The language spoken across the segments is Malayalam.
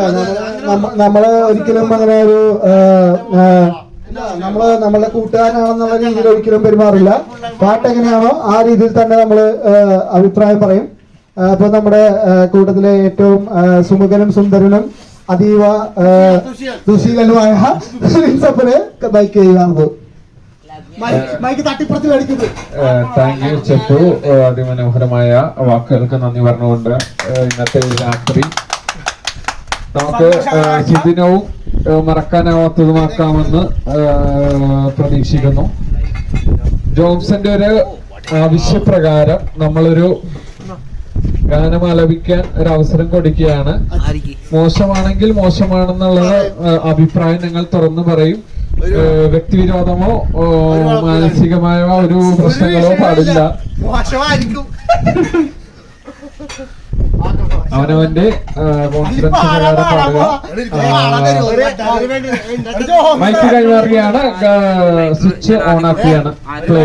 നമ്മൾ നമ്മ- നമ്മൾ ഒരിക്കലും അങ്ങനെ ഒരു നമ്മൾ നമ്മളെ കൂട്ടുകാരനാണെന്നുള്ള രീതിയിൽ ഒരിക്കലും പെരുമാറില്ല. പാട്ട് എങ്ങനെയാണോ ആ രീതിയിൽ തന്നെ നമ്മൾ ആ, അഭിപ്രായം പറയും. അപ്പൊ നമ്മുടെ കൂട്ടത്തിലെ ഏറ്റവും സുമുഖനും സുന്ദരനും അതീവ ദുശീലനുമായ ബൈക്ക് ചെയ്യുകയാണത് താങ്ക് യു ചെപ്പു അതിമനോഹരമായ വാക്കുകൾക്ക് നന്ദി പറഞ്ഞുകൊണ്ട് ഇന്നത്തെ രാത്രി നമുക്ക് സുദിനവും മറക്കാനാവാത്തതുമാക്കാമെന്ന് പ്രതീക്ഷിക്കുന്നു. ജോംസന്റെ ഒരു ആവശ്യപ്രകാരം നമ്മളൊരു ഗാനം ആലപിക്കാൻ ഒരു അവസരം കൊടുക്കുകയാണ് മോശമാണെങ്കിൽ മോശമാണെന്നുള്ള അഭിപ്രായം ഞങ്ങൾ തുറന്നു പറയും. വ്യക്തിവിരോധമോ മാനസികമായോ മാനസികമായ ഒരു പ്രശ്നങ്ങളോ പാടില്ല അവനവന്റെ കോൺഫിഡൻസ് പ്രകാരം പാടുക മൈക്ക് കൈമാറുകയാണ് സ്വിച്ച് ഓൺ ആക്കുകയാണ് play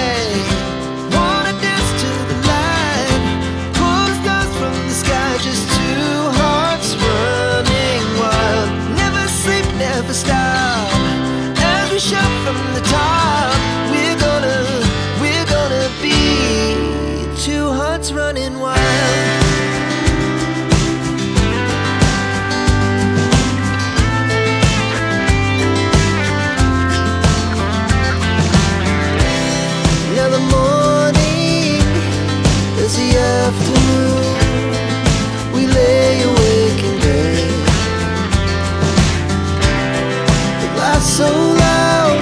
so loud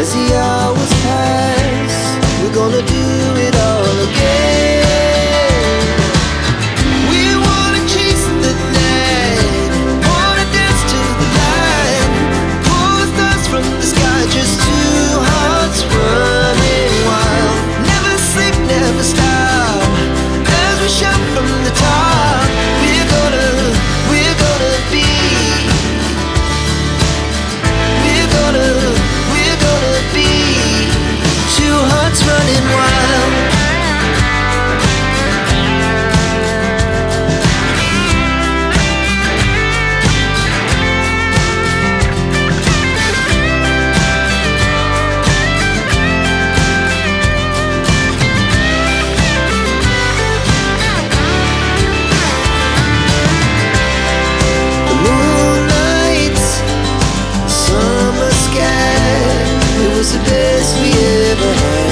as the hours pass. We're gonna do it all again. We wanna chase the night, wanna dance to the light, pull the stars from the sky, just two hearts running wild. Never sleep, never stop. As we shout from the top, the best we ever had.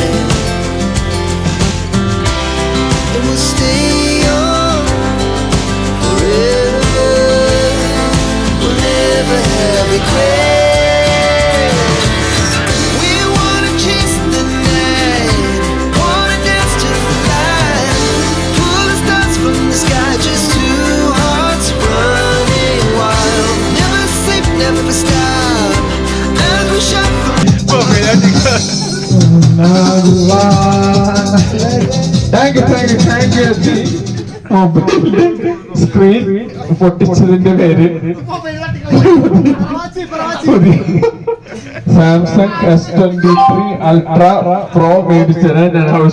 Thank you thank you thank you screen പൊട്ടിച്ചതിന്റെ പേര്. Samsung S twenty three ultra pro മേടിച്ചതിന് ഞാൻ ആവശ്യം